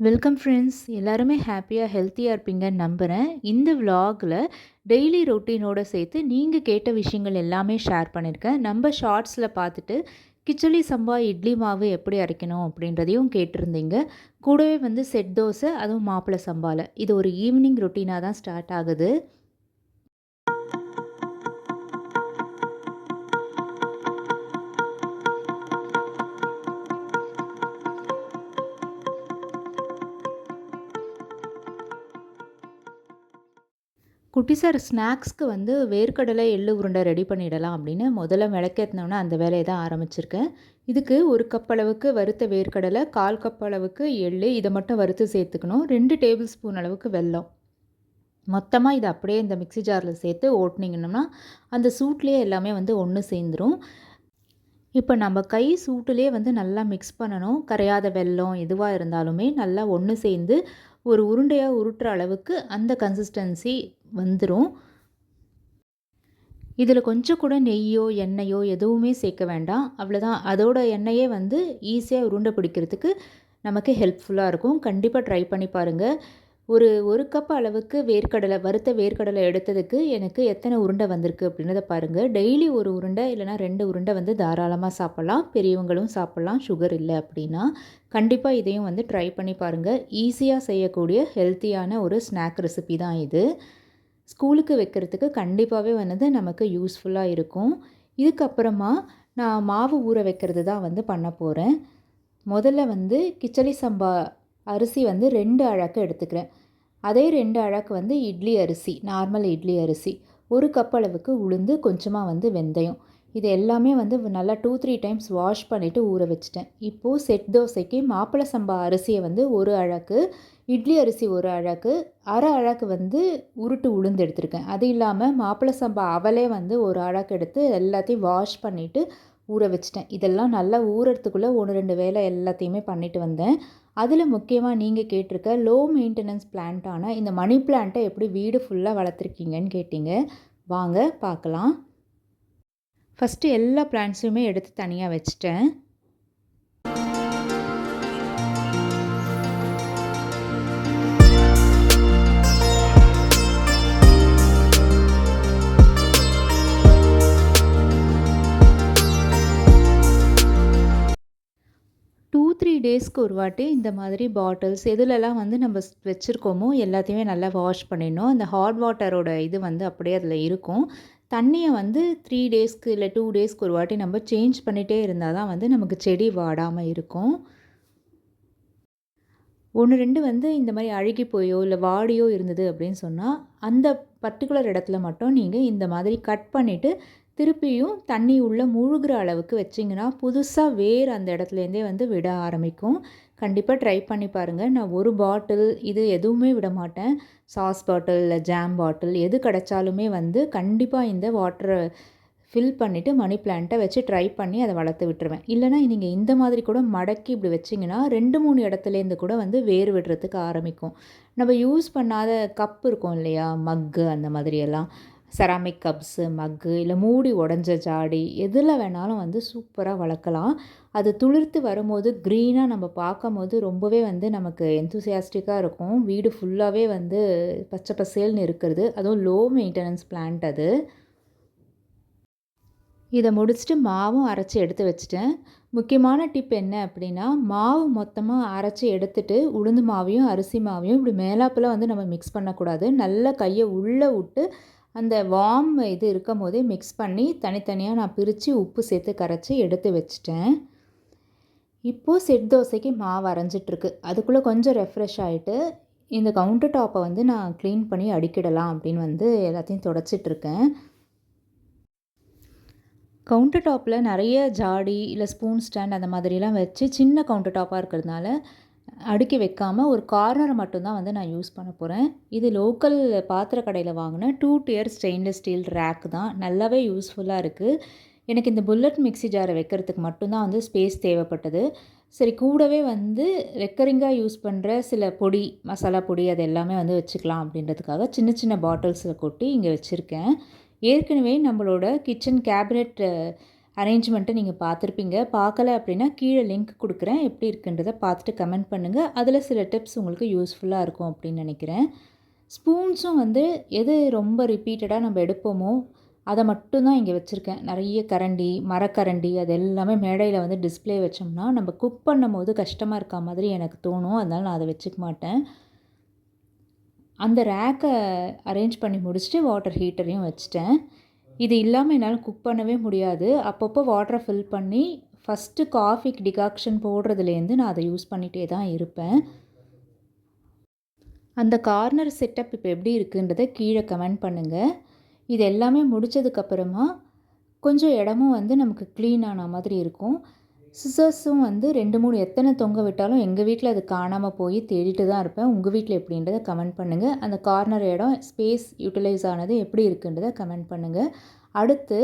Welcome friends எல்லாருமே ஹாப்பியாக ஹெல்த்தியாக இருப்பீங்கன்னு நம்புகிறேன் இந்த விலாகில் டெய்லி ரொட்டீனோடு சேர்த்து நீங்கள் கேட்ட விஷயங்கள் எல்லாமே ஷேர் பண்ணியிருக்கேன் நம்ம ஷார்ட்ஸில் பார்த்துட்டு கிச்சடி சம்பா இட்லி மாவு எப்படி அரைக்கணும் அப்படின்றதையும் கேட்டிருந்தீங்க. கூடவே வந்து செட் தோசை அதுவும் மாப்பிள்ளை சம்பாவில் இது ஒரு ஈவினிங் ரொட்டீனாக தான் ஸ்டார்ட் ஆகுது. குட்டி சார் ஸ்நாக்ஸ்க்கு வந்து வேர்க்கடலை எள்ளு உருண்டை ரெடி பண்ணிடலாம் அப்படின்னு முதல்ல விளக்கேற்றினோன்னே அந்த வேலையை தான் ஆரம்பிச்சிருக்கேன். இதுக்கு ஒரு கப் அளவுக்கு வறுத்த வேர்க்கடலை கால் கப் அளவுக்கு எள்ளு இதை மட்டும் வறுத்து சேர்த்துக்கணும். ரெண்டு டேபிள் ஸ்பூன் அளவுக்கு வெல்லம். மொத்தமாக இதை அப்படியே இந்த மிக்சி ஜாரில் சேர்த்து ஓட்டினீங்கன்னா அந்த சூட்லேயே எல்லாமே வந்து ஒன்று சேர்ந்துடும் இப்போ நம்ம கை சூட்டுலேயே வந்து நல்லா மிக்ஸ் பண்ணணும். கரையாத வெல்லம் எதுவாக இருந்தாலுமே நல்லா ஒன்று சேர்ந்து ஒரு உருண்டையாக உருட்டுற அளவுக்கு அந்த கன்சிஸ்டன்சி வந்துடும் இதில் கொஞ்சம் கூட நெய்யோ எண்ணெயோ எதுவுமே சேர்க்க வேண்டாம். அவ்வளோதான் அதோட எண்ணெயே வந்து ஈஸியாக உருண்டை பிடிக்கிறதுக்கு நமக்கு ஹெல்ப்ஃபுல்லாக இருக்கும். கண்டிப்பாக ட்ரை பண்ணி பாருங்கள் ஒரு ஒரு கப் அளவுக்கு வேர்க்கடலை வறுத்த வேர்க்கடலை எடுத்ததுக்கு எனக்கு எத்தனை உருண்டை வந்திருக்கு அப்படின்றத பாருங்கள் டெய்லி ஒரு உருண்டை இல்லைனா ரெண்டு உருண்டை வந்து தாராளமாக சாப்பிட்லாம். பெரியவங்களும் சாப்பிட்லாம். சுகர் இல்லை அப்படின்னா. கண்டிப்பாக இதையும் வந்து ட்ரை பண்ணி பாருங்கள் ஈஸியாக செய்யக்கூடிய ஹெல்த்தியான ஒரு ஸ்நாக் ரெசிபி தான் இது. ஸ்கூலுக்கு வைக்கிறதுக்கு கண்டிப்பாகவே வந்து நமக்கு யூஸ்ஃபுல்லாக இருக்கும். இதுக்கப்புறமா நான் மாவு ஊற வைக்கிறது தான் வந்து பண்ண போகிறேன் முதல்ல வந்து கிச்சடி சம்பா அரிசி வந்து ரெண்டு அழக்கு எடுத்துக்கிறேன். அதே ரெண்டு அழக்கு வந்து இட்லி அரிசி நார்மல் இட்லி அரிசி. ஒரு கப் அளவுக்கு உளுந்து கொஞ்சமாக வந்து வெந்தயம். இது எல்லாமே வந்து நல்லா டூ த்ரீ டைம்ஸ் வாஷ் பண்ணிவிட்டு ஊற வச்சுட்டேன். இப்போது செட் தோசைக்கு மாப்பிள்ளை சம்பா அரிசியை வந்து ஒரு அழகு இட்லி அரிசி ஒரு அழகு அரை அழகு வந்து உருட்டு உளுந்து எடுத்திருக்கேன். அது இல்லாமல் மாப்பிள்ளை சம்பா அவலே வந்து ஒரு அழகு எடுத்து எல்லாத்தையும் வாஷ் பண்ணிவிட்டு ஊற வச்சிட்டேன். இதெல்லாம் நல்லா ஊறத்துக்குள்ளே ஒன்று ரெண்டு வேலை எல்லாத்தையுமே பண்ணிட்டு வந்தேன். அதில் முக்கியமாக நீங்கள் கேட்டிருக்க லோ மெயின்டெனன்ஸ் பிளான்ட்டான இந்த மணி பிளான்ட்டை எப்படி வீடு ஃபுல்லாக வளர்த்துருக்கீங்கன்னு கேட்டிங்க. வாங்க பார்க்கலாம். ஃபஸ்ட்டு எல்லா பிளான்ட்ஸுமே எடுத்து தனியாக வச்சுட்டேன். த்ரீ டேஸ்க்கு ஒரு வாட்டி இந்த மாதிரி பாட்டில்ஸ் எதுலலாம் வந்து நம்ம வச்சுருக்கோமோ எல்லாத்தையுமே நல்லா வாஷ் பண்ணிடணும். அந்த ஹாட் வாட்டரோட இது வந்து அப்படியே அதில் இருக்கும். தண்ணியை வந்து த்ரீ டேஸ்க்கு இல்லை டூ டேஸ்க்கு ஒரு வாட்டி நம்ம சேஞ்ச் பண்ணிகிட்டே இருந்தால் தான் வந்து நமக்கு செடி வாடாமல் இருக்கும். ஒன்று ரெண்டு வந்து இந்த மாதிரி அழுகி போயோ இல்லை வாடியோ இருந்தது அப்படின்னு சொன்னால் அந்த பர்டிகுலர் இடத்துல மட்டும் நீங்கள் இந்த மாதிரி கட் பண்ணிவிட்டு திருப்பியும் தண்ணி உள்ளே முழுகிற அளவுக்கு வச்சிங்கன்னா புதுசாக வேர் அந்த இடத்துலேருந்தே வந்து விட ஆரம்பிக்கும். கண்டிப்பாக ட்ரை பண்ணி பாருங்கள் நான் ஒரு பாட்டில் இது எதுவுமே விட மாட்டேன். சாஸ் பாட்டில் இல்லை ஜாம் பாட்டில் எது கிடச்சாலுமே வந்து கண்டிப்பாக இந்த வாட்டரை ஃபில் பண்ணிவிட்டு மணி பிளான்ட்டை வச்சு ட்ரை பண்ணி அதை வளர்த்து விட்டுருவேன். இல்லைனா நீங்கள் இந்த மாதிரி கூட மடக்கி இப்படி வச்சிங்கன்னா ரெண்டு மூணு இடத்துலேருந்து கூட வந்து வேர் விடுறதுக்கு ஆரம்பிக்கும். நம்ம யூஸ் பண்ணாத கப் இருக்கும் இல்லையா? மக்கு அந்த மாதிரியெல்லாம் செராமிக் கப்ஸு மக்கு இல்லை மூடி உடஞ்ச ஜாடி எதில் வேணாலும் வந்து சூப்பராக வளர்க்கலாம். அது துளிர்த்து வரும்போது க்ரீனாக நம்ம பார்க்கும் போது ரொம்பவே வந்து நமக்கு எந்தூசியாஸ்டிக்காக இருக்கும். வீடு ஃபுல்லாகவே வந்து பச்சை பசேல்னு இருக்கிறது. அதுவும் லோ மெயின்டெனன்ஸ் பிளான்ட் அது. இதை முடிச்சுட்டு மாவும் அரைச்சி எடுத்து வச்சுட்டேன். முக்கியமான டிப் என்ன அப்படின்னா மாவு மொத்தமாக அரைச்சி எடுத்துட்டு உளுந்து மாவையும் அரிசி மாவையும் இப்படி மேலாப்பில் வந்து நம்ம மிக்ஸ் பண்ணக்கூடாது. நல்ல கையை உள்ளே விட்டு அந்த வார்ம் இது இருக்கும் போதே மிக்ஸ் பண்ணி தனித்தனியாக நான் பிரித்து உப்பு சேர்த்து கரைச்சி எடுத்து வச்சிட்டேன். இப்போது செட் தோசைக்கு மாவு அரைஞ்சிட்ருக்கு. அதுக்குள்ளே கொஞ்சம் ரெஃப்ரெஷ் ஆகிட்டு இந்த கவுண்டர் டாப்பை வந்து நான் க்ளீன் பண்ணி அடிக்கிடலாம் அப்படின்னு வந்து எல்லாத்தையும் தொடச்சிட்ருக்கேன். கவுண்டர் டாப்பில் நிறைய ஜாடி இல்லை ஸ்பூன் ஸ்டாண்ட் அந்த மாதிரிலாம் வச்சு சின்ன கவுண்டர் டாப்பாக இருக்கிறதுனால அடுக்கி வைக்காமல் ஒரு கார்னரை மட்டும்தான் வந்து நான் யூஸ் பண்ண போகிறேன் இது லோக்கல் பாத்திர கடையில் வாங்கின two tier stainless steel rack தான். நல்லாவே யூஸ்ஃபுல்லாக இருக்குது எனக்கு இந்த புல்லட் மிக்சி ஜாரை வைக்கிறதுக்கு மட்டும்தான் வந்து ஸ்பேஸ் தேவைப்பட்டது. சரி கூடவே வந்து ரெக்கரிங்காக யூஸ் பண்ணுற சில பொடி மசாலா பொடி அது எல்லாமே வந்து வச்சுக்கலாம் அப்படின்றதுக்காக சின்ன சின்ன பாட்டில்ஸில் கொட்டி இங்கே வச்சுருக்கேன். ஏற்கனவே நம்மளோட கிச்சன் கேபினெட் அரேஞ்ச்மெண்ட்டை நீங்கள் பார்த்துருப்பீங்க. பார்க்கல அப்படின்னா கீழே லிங்க் கொடுக்குறேன். எப்படி இருக்குன்றதை பார்த்துட்டு கமெண்ட் பண்ணுங்கள் அதில் சில டிப்ஸ் உங்களுக்கு யூஸ்ஃபுல்லாக இருக்கும் அப்படின்னு நினைக்கிறேன். ஸ்பூன்ஸும் வந்து எது ரொம்ப ரிப்பீட்டடாக நம்ம எடுப்போமோ அதை மட்டும்தான் இங்கே வச்சுருக்கேன். நிறைய கரண்டி மரக்கரண்டி அது எல்லாமே மேடையில் வந்து டிஸ்பிளே வச்சோம்னா நம்ம குக் பண்ணும் போது கஷ்டமாக இருக்க மாதிரி எனக்கு தோணும். அதனால் நான் அதை வச்சுக்க மாட்டேன். அந்த ரேக்கை அரேஞ்ச் பண்ணி முடிச்சுட்டு வாட்டர் ஹீட்டரையும் வச்சுட்டேன். இது இல்லாமல் என்னால் குக் பண்ணவே முடியாது. அப்பப்போ வாட்டரை ஃபில் பண்ணி ஃபஸ்ட்டு காஃபிக்கு டிகாக்ஷன் போடுறதுலேருந்து நான் அதை யூஸ் பண்ணிகிட்டே தான் இருப்பேன். அந்த கார்னர் செட்டப் இப்போ எப்படி இருக்குன்றதை கீழே கமெண்ட் பண்ணுங்கள் இது எல்லாமே முடித்ததுக்கப்புறமா கொஞ்சம் இடமும் வந்து நமக்கு க்ளீன் ஆன மாதிரி இருக்கும். சிசர்ஸும் வந்து ரெண்டு மூணு எத்தனை தொங்க விட்டாலும் எங்கள் வீட்டில் அது காணாமல் போய் தேடிட்டு தான் இருப்பேன். உங்கள் வீட்டில் எப்படின்றத கமெண்ட் பண்ணுங்கள் அந்த கார்னர் இடம் ஸ்பேஸ் யூட்டிலைஸ் ஆனது எப்படி இருக்குன்றதை கமெண்ட் பண்ணுங்கள் அடுத்து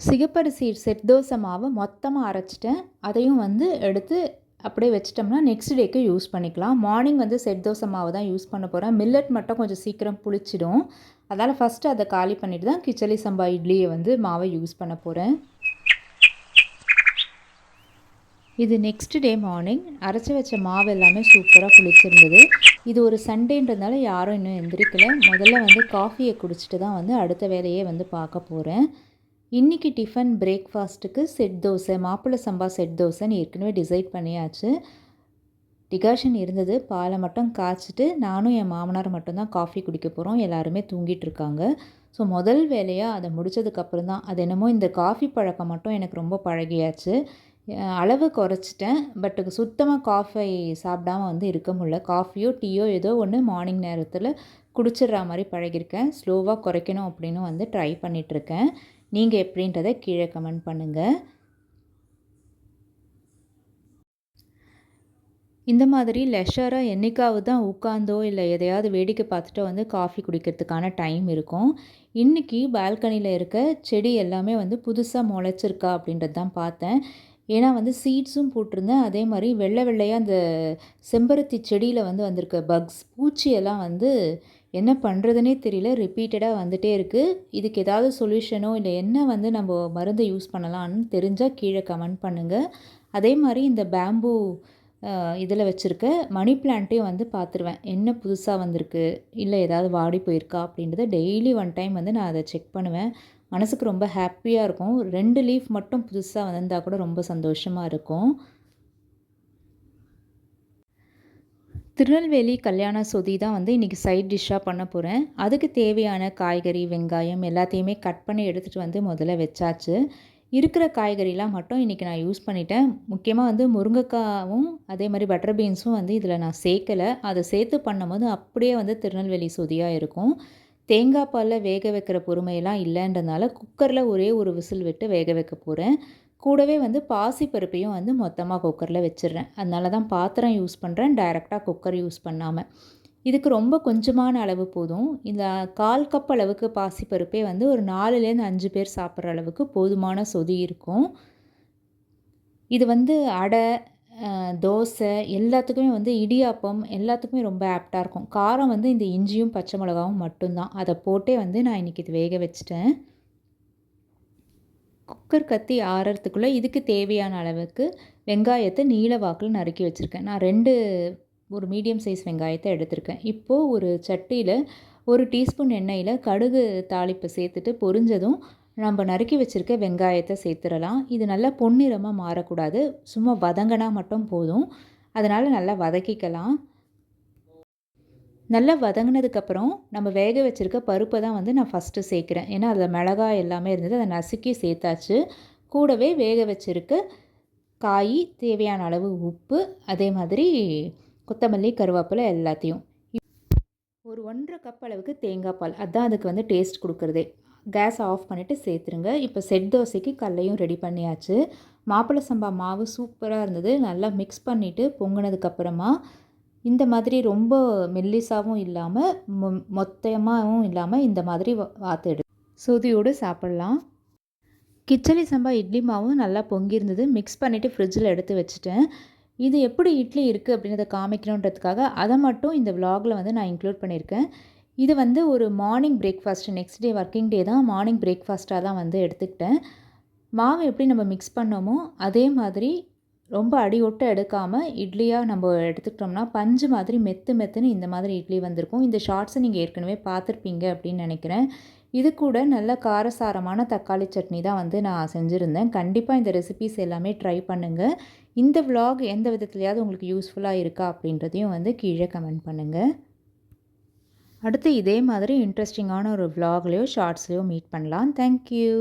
சிகப்பரிசி செட் தோசை மாவை மொத்தமாக அரைச்சிட்டேன். அதையும் வந்து எடுத்து அப்படியே வச்சிட்டோம்னா நெக்ஸ்ட் டேக்கு யூஸ் பண்ணிக்கலாம். மார்னிங் வந்து செட் தோசை மாவு தான் யூஸ் பண்ண போகிறேன் மில்லட் மட்டும் கொஞ்சம் சீக்கிரம் புளிச்சிடும். அதனால் ஃபஸ்ட்டு அதை காலி பண்ணிவிட்டு தான் கிச்சலி சம்பா இட்லியை வந்து மாவை யூஸ் பண்ண போகிறேன் இது நெக்ஸ்ட் டே மார்னிங் அரைச்சி வச்ச மாவு எல்லாமே சூப்பராக குளிச்சிருந்தது. இது ஒரு சண்டேன்றதுனால யாரும் இன்னும் எந்திரிக்கலை. முதல்ல வந்து காஃபியை குடிச்சிட்டு தான் வந்து அடுத்த வேலையே வந்து பார்க்க போகிறேன் இன்றைக்கி டிஃபன் பிரேக்ஃபாஸ்ட்டுக்கு செட் தோசை மாப்பிள்ளை சம்பா செட் தோசைன்னு ஏற்கனவே டிசைட் பண்ணியாச்சு. டிகாஷன் இருந்தது. பாலை மட்டும் காய்ச்சிட்டு நானும் என் மாமனார் மட்டும்தான் காஃபி குடிக்க போகிறோம் எல்லாருமே தூங்கிட்டு இருக்காங்க. ஸோ முதல் வேலையாக அதை முடித்ததுக்கப்புறம் தான் அது என்னமோ இந்த காஃபி பழக்கம் மட்டும் எனக்கு ரொம்ப பழகியாச்சு. அளவு குறைச்சிட்டேன் பட் சுத்தமாக காஃபை சாப்பிடாம வந்து இருக்க முடியல. காஃபியோ டீயோ ஏதோ ஒன்று மார்னிங் நேரத்தில் குடிச்சிடுற மாதிரி பழகிருக்கேன் ஸ்லோவாக குறைக்கணும் அப்படின்னு வந்து ட்ரை பண்ணிகிட்ருக்கேன் நீங்கள் எப்படின்றத கீழே கமெண்ட் பண்ணுங்கள் இந்த மாதிரி லெஷராக என்றைக்காவது தான் உட்காந்தோ இல்லை எதையாவது வேடிக்கை பார்த்துட்டோ வந்து காஃபி குடிக்கிறதுக்கான டைம் இருக்கும். இன்றைக்கி பால்கனியில் இருக்க செடி எல்லாமே வந்து புதுசாக முளைச்சிருக்கா அப்படின்றது தான் பார்த்தேன். ஏன்னா வந்து சீட்ஸும் போட்டிருந்தேன். அதே மாதிரி வெள்ளை வெள்ளையாக அந்த செம்பருத்தி செடியில் வந்து வந்திருக்க பக்ஸ் பூச்சியெல்லாம் வந்து என்ன பண்ணுறதுனே தெரியல. ரிப்பீட்டடாக வந்துகிட்டே இருக்குது இதுக்கு ஏதாவது சொல்யூஷனோ இல்லை என்ன வந்து நம்ம மருந்து யூஸ் பண்ணலான்னு தெரிஞ்சால் கீழே கமெண்ட் பண்ணுங்கள் அதே மாதிரி இந்த பேம்பூ இதில் வச்சுருக்க மணி பிளான்ட்டையும் வந்து பார்த்துருவேன் என்ன புதுசாக வந்திருக்கு? இல்லை ஏதாவது வாடி போயிருக்கா? அப்படின்றத டெய்லி ஒன் டைம் வந்து நான் அதை செக் பண்ணுவேன். மனசுக்கு ரொம்ப ஹாப்பியாக இருக்கும். ரெண்டு லீஃப் மட்டும் புதுசாக வந்திருந்தால் கூட ரொம்ப சந்தோஷமாக இருக்கும். திருநெல்வேலி கல்யாண சொதி தான் வந்து இன்றைக்கி சைட் டிஷ்ஷாக பண்ண போகிறேன் அதுக்கு தேவையான காய்கறி வெங்காயம் எல்லாத்தையுமே கட் பண்ணி எடுத்துகிட்டு வந்து முதல்ல வச்சாச்சு. இருக்கிற காய்கறிலாம் மட்டும் இன்றைக்கி நான் யூஸ் பண்ணிட்டேன். முக்கியமாக வந்து முருங்கைக்காவும் அதே மாதிரி பட்டர் பீன்ஸும் வந்து இதில் நான் சேர்க்கலை. அதை சேர்த்து பண்ணும்போது அப்படியே வந்து திருநெல்வேலி சொதியாக இருக்கும். தேங்காய் பாலில் வேக வைக்கிற பொறுமையெல்லாம் இல்லைன்றதுனால குக்கரில் ஒரே ஒரு விசில் விட்டு வேக வைக்க போகிறேன் கூடவே வந்து பாசி பருப்பையும் வந்து மொத்தமாக குக்கரில் வச்சிடுறேன். அதனால தான் பாத்திரம் யூஸ் பண்ணுறேன் டைரெக்டாக குக்கர் யூஸ் பண்ணாமல் இதுக்கு ரொம்ப கொஞ்சமான அளவு போதும். இந்த கால் கப் அளவுக்கு பாசிப்பருப்பே வந்து ஒரு நாலுலேருந்து அஞ்சு பேர் சாப்பிட்ற அளவுக்கு போதுமான சொதி இருக்கும். இது வந்து அடை தோசை எல்லாத்துக்குமே வந்து இடியாப்பம் எல்லாத்துக்குமே ரொம்ப ஆப்டாக இருக்கும். காரம் வந்து இந்த இஞ்சியும் பச்சை மிளகாவும் மட்டும்தான். அதை போட்டே வந்து நான் இன்றைக்கி இது வேக வச்சிட்டேன். குக்கர் கத்தி ஆறுறதுக்குள்ளே இதுக்கு தேவையான அளவுக்கு வெங்காயத்தை நீல வாக்கில் நறுக்கி வச்சுருக்கேன். நான் ரெண்டு ஒரு மீடியம் சைஸ் வெங்காயத்தை எடுத்திருக்கேன். இப்போது ஒரு சட்டியில் ஒரு டீஸ்பூன் எண்ணெயில் கடுகு தாளிப்பு சேர்த்துட்டு பொரிஞ்சதும் நம்ம நறுக்கி வச்சுருக்க வெங்காயத்தை சேர்த்துடலாம். இது நல்லா பொன்னிறமாக மாறக்கூடாது. சும்மா வதங்கினா மட்டும் போதும். அதனால் நல்லா வதக்கிக்கலாம். நல்லா வதங்கினதுக்கப்புறம் நம்ம வேக வச்சுருக்க பருப்பை தான் வந்து நான் ஃபஸ்ட்டு சேர்க்குறேன். ஏன்னா அதில் மிளகாய் எல்லாமே இருந்தது. அதை நசுக்கி சேர்த்தாச்சு. கூடவே வேக வச்சுருக்க காய் தேவையான அளவு உப்பு அதே மாதிரி கொத்தமல்லி கருவேப்பிலை எல்லாத்தையும். ஒரு ஒன்றரை கப் அளவுக்கு தேங்காய் பால். அதுதான் அதுக்கு வந்து டேஸ்ட் கொடுக்குறதே. கேஸ் ஆஃப் பண்ணிவிட்டு சேர்த்துருங்க. இப்போ செட் தோசைக்கு கல்லையும் ரெடி பண்ணியாச்சு. மாப்பிள்ளை சம்பா மாவு சூப்பராக இருந்தது. நல்லா மிக்ஸ் பண்ணிவிட்டு பொங்கினதுக்கப்புறமா இந்த மாதிரி ரொம்ப மெல்லிசாகவும் இல்லாமல் மொ மொத்தமாகவும் இல்லாமல் இந்த மாதிரி வாத்து எடு சாப்பிட்லாம். கிச்சடி சம்பா இட்லி மாவும் நல்லா பொங்கியிருந்தது. மிக்ஸ் பண்ணிவிட்டு ஃப்ரிட்ஜில் எடுத்து வச்சுட்டேன். இது எப்படி இட்லி இருக்குது அப்படின்றத காமிக்கணுன்றதுக்காக அதை மட்டும் இந்த விலாகில் வந்து நான் இன்க்ளூட் பண்ணியிருக்கேன். இது வந்து ஒரு morning breakfast next day working day தான் மார்னிங் பிரேக்ஃபாஸ்ட்டாக தான் வந்து எடுத்துக்கிட்டேன். மாவு எப்படி நம்ம மிக்ஸ் பண்ணோமோ அதே மாதிரி ரொம்ப அடி ஒட்ட எடுக்காமல் இட்லியாக நம்ம எடுத்துக்கிட்டோம்னா பஞ்சு மாதிரி மெத்து மெத்துன்னு இந்த மாதிரி இட்லி வந்திருக்கும். இந்த ஷார்ட்ஸை நீங்கள் ஏற்கனவே பார்த்துருப்பீங்க அப்படின்னு நினைக்கிறேன். இது கூட நல்ல காரசாரமான தக்காளி சட்னி தான் வந்து நான் செஞ்சுருந்தேன். கண்டிப்பாக இந்த ரெசிபிஸ் எல்லாமே ட்ரை பண்ணுங்கள் இந்த விலாக் எந்த விதத்துலையாவது உங்களுக்கு யூஸ்ஃபுல்லாக இருக்கா அப்படின்றதையும் வந்து கீழே கமெண்ட் பண்ணுங்கள் அடுத்து இதே மாதிரி இன்ட்ரெஸ்டிங்கான ஒரு விலாக்லேயோ ஷார்ட்ஸ்லேயோ மீட் பண்ணலாம். தேங்க்யூ